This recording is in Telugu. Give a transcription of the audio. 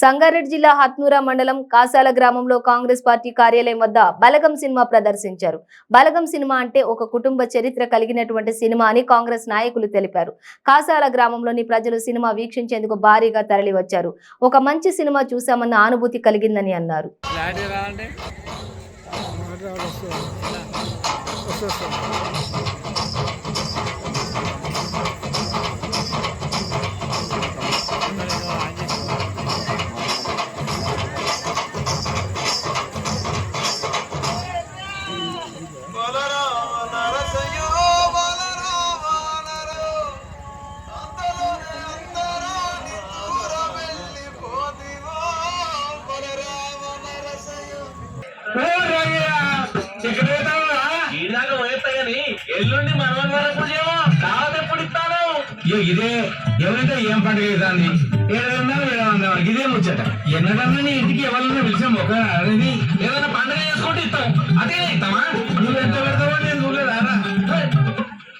సంగారెడ్డి జిల్లా హత్నూరా మండలం కాసాల గ్రామంలో కాంగ్రెస్ పార్టీ కార్యాలయం వద్ద బలగం సినిమా ప్రదర్శించారు. బలగం సినిమా అంటే ఒక కుటుంబ చరిత్ర కలిగినటువంటి సినిమా అని కాంగ్రెస్ నాయకులు తెలిపారు. కాసాల గ్రామంలోని ప్రజలు సినిమా వీక్షించేందుకు భారీగా తరలివచ్చారు. ఒక మంచి సినిమా చూశామన్న అనుభూతి కలిగిందని అన్నారు. ఈనాక పోయేస్తా గాని ఎల్లుండి మనవరం పూజేమో కాదు ఎప్పుడు ఇస్తాను ఇదే ఎవరైతే ఏం పండుగ అవుతుంది ఏడు వందలు ఏడు వందలు. ఇదే ముచ్చట. ఎన్నడన్నా నీ ఇంటికి ఎవరన్నా పిలిచాం ఒక అనేది